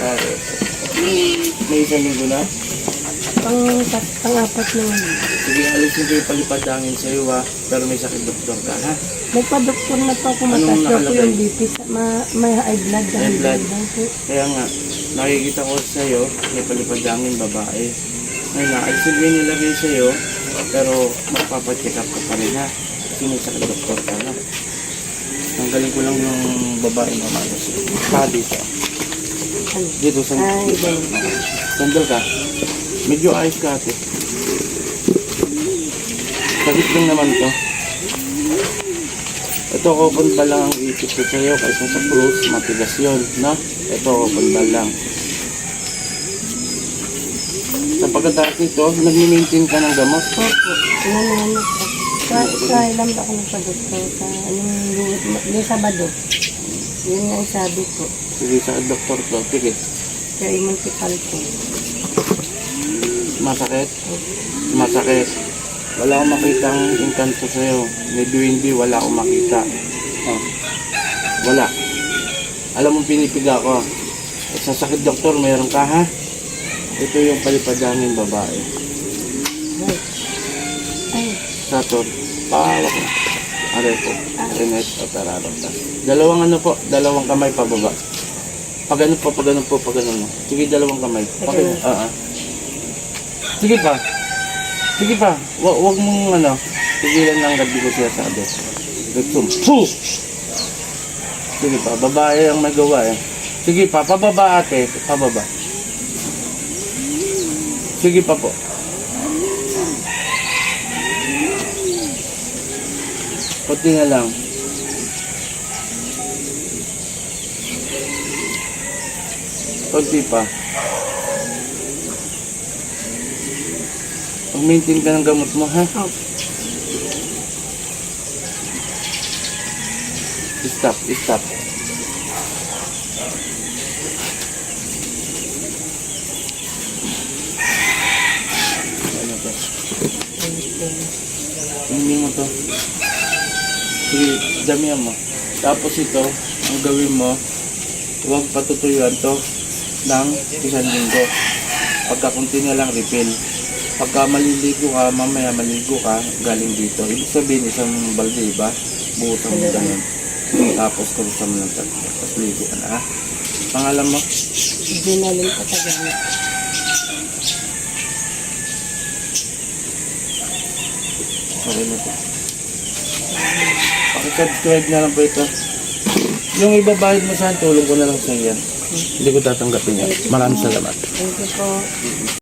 Ah, may isang linggo na. Pang, pang-apat na yun. Sige, alisin ko yung palipadangin sa iyo ha. Pero may sakit doktor ka ha. Nagpa-doktor na po ako mataas po yung BP. Sa, ma, may high blood. High blood. Kaya nga, nakikita ko sa iyo, may palipadangin babae. Ngayon na, yung nilagay sa iyo. Pero magpapacheck up ka pa rin ha. Kasi may sakit doktor ka na. Tanggalin ko lang yung babae na malas. Pa dito. Ano? Dito sa... Ay. Sandal ka. Medyo ayos ka ate. Sakit lang naman to. Ito open pa lang ang isip ko sa'yo kaysa sa cruise, matigas yun, no? Ito open pa lang. Sa pagkatapos nito, nag-maintain ka ng gamot. Opo. Ano na po. Sa, sa ilang ba ako nagpa-doktor? Sa anong yung Sabado. Yun ang sabi ko. Sige sa doktor to, sige. Sa municipal po. Masakit? Masakit. Wala akong makitang inkanto sa'yo. Medyo hindi, wala akong makita. Oh. Wala. Alam mo, pinipiga ko. Sa sakit doktor, meron ka ha? Ito yung palipadangin babae. Ay. Ay. Saturn. Pahawak mo. Aray po. Renet o tararata. Dalawang ano po, dalawang kamay pababa. Pag ano po, pag ano po, pag ano mo. Sige, dalawang kamay. Pag ano? Ah, ah. Sige pa. Sige pa. Wa wag mong ano. Tigilan lang gabi ko siya sabi. Gutom. Sige pa, babae ang magawa eh. Sige pa, pababa ate. Pababa. Sige pa po. Kunti na lang. Kunti pa. Pag-maintain ka ng gamot mo, ha? Opo. Stop, stop. Ano to? Hindi mo to. Sige, damihan mo. Tapos ito, ang gawin mo, huwag patutuyuan to ng isang linggo. Pagka kunti na lang refill. Pagka maliligo ka, mamaya maligo ka, galing dito. Ibig sabihin, isang balde, ba? Buhusan mo ganun. Tapos kurusan mo ng tatlo. Tapos ligo ka na? Pangalan mo? Dinaling ko tagamit. Okay na to. Pakisubscribe na lang po ito. Yung ibabayad mo sa tulong ko na lang sa iyan. Hindi ko tatanggapin yan. Maraming salamat. Thank you po.